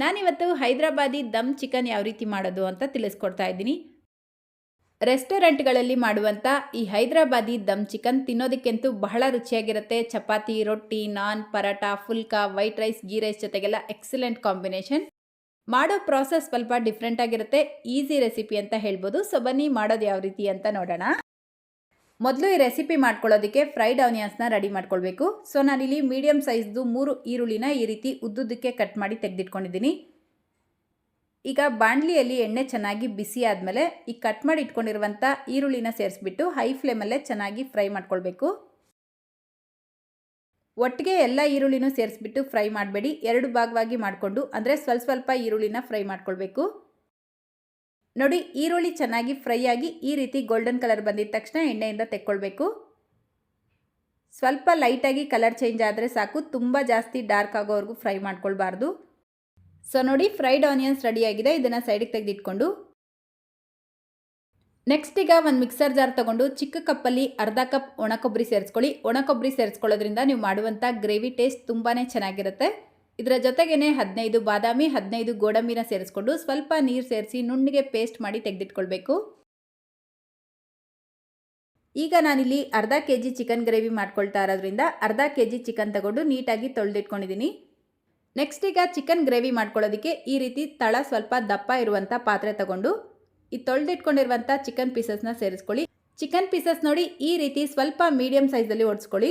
ನಾನಿವತ್ತು ಹೈದರಾಬಾದಿ ದಮ್ ಚಿಕನ್ ಯಾವ ರೀತಿ ಮಾಡೋದು ಅಂತ ತಿಳಿಸ್ಕೊಡ್ತಾ ಇದ್ದೀನಿ. ರೆಸ್ಟೋರೆಂಟ್ಗಳಲ್ಲಿ ಮಾಡುವಂಥ ಈ ಹೈದರಾಬಾದಿ ದಮ್ ಚಿಕನ್ ತಿನ್ನೋದಕ್ಕೆಂತೂ ಬಹಳ ರುಚಿಯಾಗಿರುತ್ತೆ. ಚಪಾತಿ, ರೊಟ್ಟಿ, naan paratha phulka, white rice, ghee rice ಜೊತೆಗೆಲ್ಲ ಎಕ್ಸಲೆಂಟ್ ಕಾಂಬಿನೇಷನ್. ಮಾಡೋ ಪ್ರಾಸೆಸ್ ಸ್ವಲ್ಪ ಡಿಫ್ರೆಂಟ್ ಆಗಿರುತ್ತೆ ಈಸಿ ರೆಸಿಪಿ ಅಂತ ಹೇಳ್ಬೋದು. ಸೊ ಬನ್ನಿ ಮಾಡೋದು ಯಾವ ರೀತಿ ಅಂತ ನೋಡೋಣ. ಮೊದಲು ಈ ರೆಸಿಪಿ ಮಾಡ್ಕೊಳ್ಳೋದಕ್ಕೆ ಫ್ರೈಡ್ ಆನಿಯನ್ಸ್ನ ರೆಡಿ ಮಾಡ್ಕೊಳ್ಬೇಕು. ಸೊ ನಾನಿಲ್ಲಿ ಮೀಡಿಯಮ್ ಸೈಜ್ದು ಮೂರು ಈರುಳ್ಳಿನ ಈ ರೀತಿ ಉದ್ದುದ್ದಕ್ಕೆ ಕಟ್ ಮಾಡಿ ತೆಗೆದಿಟ್ಕೊಂಡಿದ್ದೀನಿ. ಈಗ ಬಾಣಲಿಯಲ್ಲಿ ಎಣ್ಣೆ ಚೆನ್ನಾಗಿ ಬಿಸಿ ಆದಮೇಲೆ ಈ ಕಟ್ ಮಾಡಿ ಇಟ್ಕೊಂಡಿರುವಂಥ ಈರುಳ್ಳಿನ ಸೇರಿಸ್ಬಿಟ್ಟು ಹೈ ಫ್ಲೇಮಲ್ಲೇ ಚೆನ್ನಾಗಿ ಫ್ರೈ ಮಾಡ್ಕೊಳ್ಬೇಕು. ಒಟ್ಟಿಗೆ ಎಲ್ಲ ಈರುಳ್ಳಿನೂ ಸೇರಿಸ್ಬಿಟ್ಟು ಫ್ರೈ ಮಾಡಬೇಡಿ. ಎರಡು ಭಾಗವಾಗಿ ಮಾಡಿಕೊಂಡು, ಅಂದರೆ ಸ್ವಲ್ಪ ಸ್ವಲ್ಪ ಈರುಳ್ಳಿನ ಫ್ರೈ ಮಾಡ್ಕೊಳ್ಬೇಕು. ನೋಡಿ, ಈರುಳ್ಳಿ ಚೆನ್ನಾಗಿ ಫ್ರೈ ಆಗಿ ಈ ರೀತಿ ಗೋಲ್ಡನ್ ಕಲರ್ ಬಂದಿದ ತಕ್ಷಣ ಎಣ್ಣೆಯಿಂದ ತೆಕ್ಕೊಳ್ಬೇಕು. ಸ್ವಲ್ಪ ಲೈಟಾಗಿ ಕಲರ್ ಚೇಂಜ್ ಆದರೆ ಸಾಕು, ತುಂಬ ಜಾಸ್ತಿ ಡಾರ್ಕ್ ಆಗೋವರೆಗೂ ಫ್ರೈ ಮಾಡ್ಕೊಳ್ಬಾರ್ದು. ಸೊ ನೋಡಿ ಫ್ರೈಡ್ ಆನಿಯನ್ಸ್ ರೆಡಿಯಾಗಿದೆ ಇದನ್ನು ಸೈಡಿಗೆ ತೆಗೆದಿಟ್ಕೊಂಡು. ನೆಕ್ಸ್ಟ್ ಈಗ ಒಂದು ಮಿಕ್ಸರ್ ಜಾರ್ ತೊಗೊಂಡು ಚಿಕ್ಕ ಕಪ್ಪಲ್ಲಿ ಅರ್ಧ ಕಪ್ ಒಣ ಕೊಬ್ಬರಿ ಸೇರಿಸ್ಕೊಳ್ಳಿ. ಒಣ ಕೊಬ್ಬರಿ ಸೇರಿಸ್ಕೊಳ್ಳೋದ್ರಿಂದ ನೀವು ಮಾಡುವಂಥ ಗ್ರೇವಿ ಟೇಸ್ಟ್ ತುಂಬಾ ಚೆನ್ನಾಗಿರುತ್ತೆ. ಇದರ ಜೊತೆಗೇನೆ ಹದಿನೈದು ಬಾದಾಮಿ, ಹದಿನೈದು ಗೋಡಂಬಿನ ಸೇರಿಸ್ಕೊಂಡು ಸ್ವಲ್ಪ ನೀರು ಸೇರಿಸಿ ನುಣ್ಣಿಗೆ ಪೇಸ್ಟ್ ಮಾಡಿ ತೆಗೆದಿಟ್ಕೊಳ್ಬೇಕು. ಈಗ ನಾನಿಲ್ಲಿ ಅರ್ಧ ಕೆ ಜಿ ಚಿಕನ್ ಗ್ರೇವಿ ಮಾಡ್ಕೊಳ್ತಾ ಇರೋದ್ರಿಂದ ಅರ್ಧ ಕೆ ಜಿ ಚಿಕನ್ ತಗೊಂಡು ನೀಟಾಗಿ ತೊಳೆದಿಟ್ಕೊಂಡಿದ್ದೀನಿ ನೆಕ್ಸ್ಟ್ ಈಗ ಚಿಕನ್ ಗ್ರೇವಿ ಮಾಡ್ಕೊಳ್ಳೋದಕ್ಕೆ ಈ ರೀತಿ ತಳ ಸ್ವಲ್ಪ ದಪ್ಪ ಇರುವಂಥ ಪಾತ್ರೆ ತಗೊಂಡು ಈ ತೊಳೆದಿಟ್ಕೊಂಡಿರುವಂಥ ಚಿಕನ್ ಪೀಸಸ್ನ ಸೇರಿಸ್ಕೊಳ್ಳಿ. ಚಿಕನ್ ಪೀಸಸ್ ನೋಡಿ ಈ ರೀತಿ ಸ್ವಲ್ಪ ಮೀಡಿಯಮ್ ಸೈಜಲ್ಲಿ ಓಡಿಸ್ಕೊಳ್ಳಿ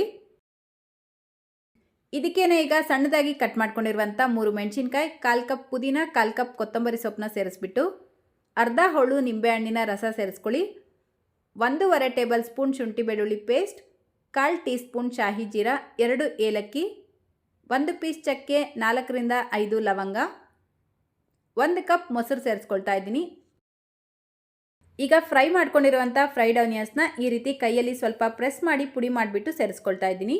ಇದಕ್ಕೇನೆ ಈಗ ಸಣ್ಣದಾಗಿ ಕಟ್ ಮಾಡ್ಕೊಂಡಿರುವಂಥ ಮೂರು ಮೆಣಸಿನ್ಕಾಯಿ, ಕಾಲು ಕಪ್ ಪುದೀನ, ಕಾಲು ಕಪ್ ಕೊತ್ತಂಬರಿ ಸೊಪ್ಪನ್ನ ಸೇರಿಸ್ಬಿಟ್ಟು ಅರ್ಧ ಹೋಳು ನಿಂಬೆಹಣ್ಣಿನ ರಸ ಸೇರಿಸ್ಕೊಳ್ಳಿ. ಒಂದೂವರೆ ಟೇಬಲ್ ಸ್ಪೂನ್ ಶುಂಠಿ ಬೆಳ್ಳುಳ್ಳಿ ಪೇಸ್ಟ್, ಕಾಲು ಟೀ ಸ್ಪೂನ್ ಶಾಹಿ ಜೀರಾ, ಎರಡು ಏಲಕ್ಕಿ, ಒಂದು ಪೀಸ್ ಚಕ್ಕೆ, ನಾಲ್ಕರಿಂದ ಐದು ಲವಂಗ, ಒಂದು ಕಪ್ ಮೊಸರು ಸೇರಿಸ್ಕೊಳ್ತಾ ಇದ್ದೀನಿ. ಈಗ ಫ್ರೈ ಮಾಡ್ಕೊಂಡಿರುವಂಥ ಫ್ರೈಡ್ ಆನಿಯನ್ಸ್ನ ಈ ರೀತಿ ಕೈಯಲ್ಲಿ ಸ್ವಲ್ಪ ಪ್ರೆಸ್ ಮಾಡಿ ಪುಡಿ ಮಾಡಿಬಿಟ್ಟು ಸೇರಿಸ್ಕೊಳ್ತಾ ಇದ್ದೀನಿ.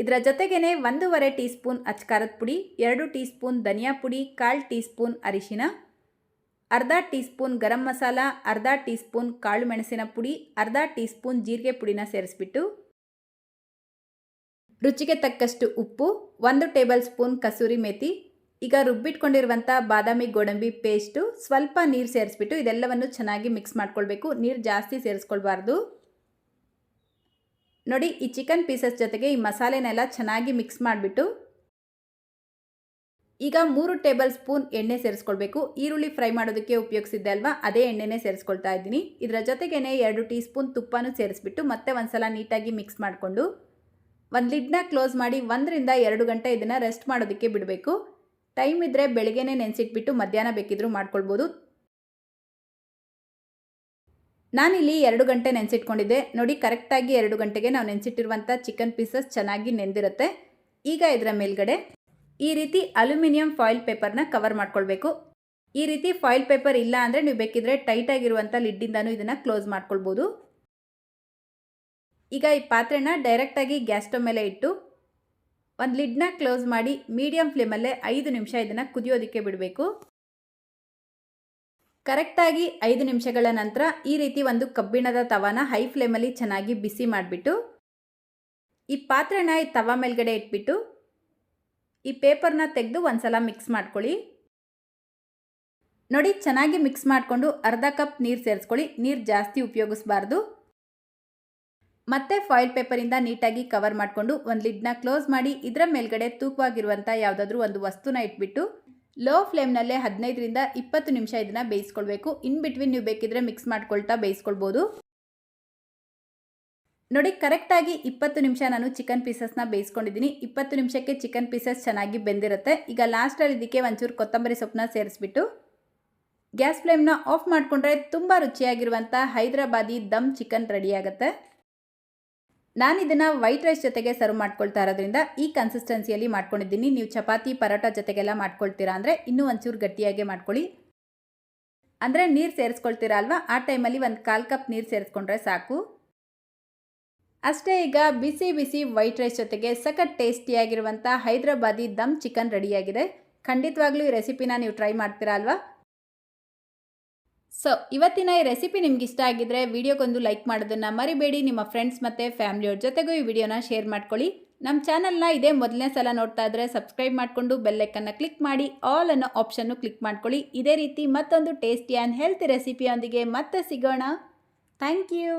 ಇದರ ಜೊತೆಗೇ ಒಂದೂವರೆ ಟೀ ಸ್ಪೂನ್ ಅಚ್ಕಾರದ ಪುಡಿ, ಎರಡು ಟೀ ಸ್ಪೂನ್ ಧನಿಯಾ ಪುಡಿ, ಕಾಲು ಟೀ ಸ್ಪೂನ್ ಅರಿಶಿನ, ಅರ್ಧ ಟೀ ಸ್ಪೂನ್ ಗರಂ ಮಸಾಲ, ಅರ್ಧ ಟೀ ಸ್ಪೂನ್ ಕಾಳು ಮೆಣಸಿನ ಪುಡಿ, ಅರ್ಧ ಟೀ ಸ್ಪೂನ್ ಜೀರಿಗೆ ಪುಡಿನ ಸೇರಿಸ್ಬಿಟ್ಟು ರುಚಿಗೆ ತಕ್ಕಷ್ಟು ಉಪ್ಪು, ಒಂದು ಟೇಬಲ್ ಸ್ಪೂನ್ ಕಸೂರಿ ಮೇಥಿ ಈಗ ರುಬ್ಬಿಟ್ಕೊಂಡಿರುವಂಥ ಬಾದಾಮಿ ಗೋಡಂಬಿ ಪೇಸ್ಟು ಸ್ವಲ್ಪ ನೀರು ಸೇರಿಸ್ಬಿಟ್ಟು ಇದೆಲ್ಲವನ್ನು ಚೆನ್ನಾಗಿ ಮಿಕ್ಸ್ ಮಾಡ್ಕೊಳ್ಬೇಕು. ನೀರು ಜಾಸ್ತಿ ಸೇರಿಸ್ಕೊಳ್ಬಾರ್ದು. ನೋಡಿ, ಈ ಚಿಕನ್ ಪೀಸಸ್ ಜೊತೆಗೆ ಈ ಮಸಾಲೆನೆಲ್ಲ ಚೆನ್ನಾಗಿ ಮಿಕ್ಸ್ ಮಾಡಿಬಿಟ್ಟು ಈಗ ಮೂರು ಟೇಬಲ್ ಸ್ಪೂನ್ ಎಣ್ಣೆ ಸೇರಿಸ್ಕೊಳ್ಬೇಕು. ಈರುಳ್ಳಿ ಫ್ರೈ ಮಾಡೋದಕ್ಕೆ ಉಪಯೋಗಿಸಿದ್ದೆ ಅಲ್ವಾ? ಅದೇ ಎಣ್ಣೆನೇ ಸೇರಿಸ್ಕೊಳ್ತಾ ಇದ್ದೀನಿ. ಇದರ ಜೊತೆಗೇನೆ ಎರಡು ಟೀ ಸ್ಪೂನ್ ತುಪ್ಪನೂ ಸೇರಿಸ್ಬಿಟ್ಟು ಮತ್ತೆ ಒಂದ್ಸಲ ನೀಟಾಗಿ ಮಿಕ್ಸ್ ಮಾಡಿಕೊಂಡು ಒಂದು ಲಿಡ್ನ ಕ್ಲೋಸ್ ಮಾಡಿ ಒಂದರಿಂದ ಎರಡು ಗಂಟೆ ಇದನ್ನು ರೆಸ್ಟ್ ಮಾಡೋದಕ್ಕೆ ಬಿಡಬೇಕು. ಟೈಮ್ ಇದ್ದರೆ ಬೆಳಗ್ಗೆನೇ ನೆನೆಸಿಟ್ಬಿಟ್ಟು ಮಧ್ಯಾಹ್ನ ಬೇಕಿದ್ರೂ ಮಾಡ್ಕೊಳ್ಬೋದು. ನಾನಿಲ್ಲಿ ಎರಡು ಗಂಟೆ ನೆನೆಸಿಟ್ಕೊಂಡಿದ್ದೆ. ನೋಡಿ, ಕರೆಕ್ಟಾಗಿ ಎರಡು ಗಂಟೆಗೆ ನಾವು ನೆನೆಸಿಟ್ಟಿರುವಂಥ ಚಿಕನ್ ಪೀಸಸ್ ಚೆನ್ನಾಗಿ ನೆಂದಿರುತ್ತೆ. ಈಗ ಇದರ ಮೇಲ್ಗಡೆ ಈ ರೀತಿ ಅಲ್ಯೂಮಿನಿಯಂ ಫಾಯಿಲ್ ಪೇಪರ್ನ ಕವರ್ ಮಾಡ್ಕೊಳ್ಬೇಕು. ಈ ರೀತಿ ಫಾಯಿಲ್ ಪೇಪರ್ ಇಲ್ಲ ಅಂದರೆ ನೀವು ಬೇಕಿದ್ರೆ ಟೈಟಾಗಿರುವಂಥ ಲಿಡ್ಡಿಂದನೂ ಇದನ್ನು ಕ್ಲೋಸ್ ಮಾಡ್ಕೊಳ್ಬೋದು. ಈಗ ಈ ಪಾತ್ರೆನ ಡೈರೆಕ್ಟಾಗಿ ಗ್ಯಾಸ್ ಸ್ಟವ್ ಮೇಲೆ ಇಟ್ಟು ಒಂದು ಲಿಡ್ನ ಕ್ಲೋಸ್ ಮಾಡಿ ಮೀಡಿಯಂ ಫ್ಲೇಮಲ್ಲೇ ಐದು ನಿಮಿಷ ಇದನ್ನು ಕುದಿಯೋದಕ್ಕೆ ಬಿಡಬೇಕು. ಕರೆಕ್ಟಾಗಿ ಐದು ನಿಮಿಷಗಳ ನಂತರ ಈ ರೀತಿ ಒಂದು ಕಬ್ಬಿಣದ ತವಾನ ಹೈ ಫ್ಲೇಮಲ್ಲಿ ಚೆನ್ನಾಗಿ ಬಿಸಿ ಮಾಡಿಬಿಟ್ಟು, ಈ ಪಾತ್ರೆನ ಈ ತವ ಮೇಲ್ಗಡೆ ಇಟ್ಬಿಟ್ಟು, ಈ ಪೇಪರ್ನ ತೆಗೆದು ಒಂದ್ಸಲ ಮಿಕ್ಸ್ ಮಾಡ್ಕೊಳ್ಳಿ. ನೋಡಿ, ಚೆನ್ನಾಗಿ ಮಿಕ್ಸ್ ಮಾಡಿಕೊಂಡು ಅರ್ಧ ಕಪ್ ನೀರು ಸೇರಿಸ್ಕೊಳ್ಳಿ. ನೀರು ಜಾಸ್ತಿ ಉಪಯೋಗಿಸ್ಬಾರ್ದು. ಮತ್ತೆ ಫಾಯಿಲ್ ಪೇಪರಿಂದ ನೀಟಾಗಿ ಕವರ್ ಮಾಡಿಕೊಂಡು ಒಂದು ಲಿಡ್ನ ಕ್ಲೋಸ್ ಮಾಡಿ, ಇದರ ಮೇಲ್ಗಡೆ ತೂಕವಾಗಿರುವಂಥ ಯಾವುದಾದ್ರೂ ಒಂದು ವಸ್ತುನ ಇಟ್ಬಿಟ್ಟು ಲೋ ಫ್ಲೇಮ್ನಲ್ಲೇ ಹದಿನೈದರಿಂದ ಇಪ್ಪತ್ತು ನಿಮಿಷ ಇದನ್ನು ಬೇಯಿಸ್ಕೊಳ್ಬೇಕು. ಇನ್ ಬಿಟ್ವೀನ್ ನೀವು ಬೇಕಿದ್ರೆ ಮಿಕ್ಸ್ ಮಾಡ್ಕೊಳ್ತಾ ಬೇಯಿಸ್ಕೊಳ್ಬೋದು. ನೋಡಿ, ಕರೆಕ್ಟಾಗಿ ಇಪ್ಪತ್ತು ನಿಮಿಷ ನಾನು ಚಿಕನ್ ಪೀಸಸ್ನ ಬೇಯಿಸ್ಕೊಂಡಿದ್ದೀನಿ. ಇಪ್ಪತ್ತು ನಿಮಿಷಕ್ಕೆ ಚಿಕನ್ ಪೀಸಸ್ ಚೆನ್ನಾಗಿ ಬೆಂದಿರುತ್ತೆ. ಈಗ ಲಾಸ್ಟಲ್ಲಿ ಇದಕ್ಕೆ ಒಂಚೂರು ಕೊತ್ತಂಬರಿ ಸೊಪ್ಪನ್ನ ಸೇರಿಸ್ಬಿಟ್ಟು ಗ್ಯಾಸ್ ಫ್ಲೇಮ್ನ ಆಫ್ ಮಾಡಿಕೊಂಡ್ರೆ ತುಂಬ ರುಚಿಯಾಗಿರುವಂಥ ಹೈದರಾಬಾದಿ ದಮ್ ಚಿಕನ್ ರೆಡಿಯಾಗುತ್ತೆ ನಾನು ಇದನ್ನು ವೈಟ್ ರೈಸ್ ಜೊತೆಗೆ ಸರ್ವ್ ಮಾಡ್ಕೊಳ್ತಾ ಇರೋದ್ರಿಂದ ಈ ಕನ್ಸಿಸ್ಟೆನ್ಸಿಯಲ್ಲಿ ಮಾಡ್ಕೊಂಡಿದ್ದೀನಿ. ನೀವು ಚಪಾತಿ, ಪರೋಟ ಜೊತೆಗೆಲ್ಲ ಮಾಡ್ಕೊಳ್ತೀರಾ ಅಂದರೆ ಇನ್ನೂ ಒಂಚೂರು ಗಟ್ಟಿಯಾಗೆ ಮಾಡ್ಕೊಳ್ಳಿ. ಅಂದರೆ ನೀರು ಸೇರಿಸ್ಕೊಳ್ತೀರಾ ಅಲ್ವಾ? ಆ ಟೈಮಲ್ಲಿ ಒಂದು ಕಾಲು ಕಪ್ ನೀರು ಸೇರಿಸ್ಕೊಂಡ್ರೆ ಸಾಕು. ಅಷ್ಟೇ ಈಗ ಬಿಸಿ ಬಿಸಿ ವೈಟ್ ರೈಸ್ ಜೊತೆಗೆ ಸಖತ್ ಟೇಸ್ಟಿಯಾಗಿರುವಂಥ ಹೈದರಾಬಾದಿ ದಮ್ ಚಿಕನ್ ರೆಡಿಯಾಗಿದೆ ಖಂಡಿತವಾಗ್ಲೂ ಈ ರೆಸಿಪಿನ ನೀವು ಟ್ರೈ ಮಾಡ್ತೀರಾ ಅಲ್ವಾ? ಸೊ ಇವತ್ತಿನ ಈ ರೆಸಿಪಿ ನಿಮ್ಗೆ ಇಷ್ಟ ಆಗಿದ್ರೆ ವಿಡಿಯೋಗೊಂದು ಲೈಕ್ ಮಾಡೋದನ್ನು ಮರಿಬೇಡಿ. ನಿಮ್ಮ ಫ್ರೆಂಡ್ಸ್ ಮತ್ತು ಫ್ಯಾಮಿಲಿಯವ್ರ ಜೊತೆಗೂ ಈ ವಿಡಿಯೋನ ಶೇರ್ ಮಾಡ್ಕೊಳ್ಳಿ. ನಮ್ಮ ಚಾನಲ್ನ ಇದೇ ಮೊದಲನೇ ಸಲ ನೋಡ್ತಾ ಇದ್ರೆ ಸಬ್ಸ್ಕ್ರೈಬ್ ಮಾಡಿಕೊಂಡು ಬೆಲ್ಲೈಕನ್ನು ಕ್ಲಿಕ್ ಮಾಡಿ. ಆಲ್ ಅನ್ನೋ ಆಪ್ಷನ್ನು ಕ್ಲಿಕ್ ಮಾಡ್ಕೊಳ್ಳಿ. ಇದೇ ರೀತಿ ಮತ್ತೊಂದು ಟೇಸ್ಟಿ ಆ್ಯಂಡ್ ಹೆಲ್ತಿ ರೆಸಿಪಿಯೊಂದಿಗೆ ಮತ್ತೆ ಸಿಗೋಣ. Thank you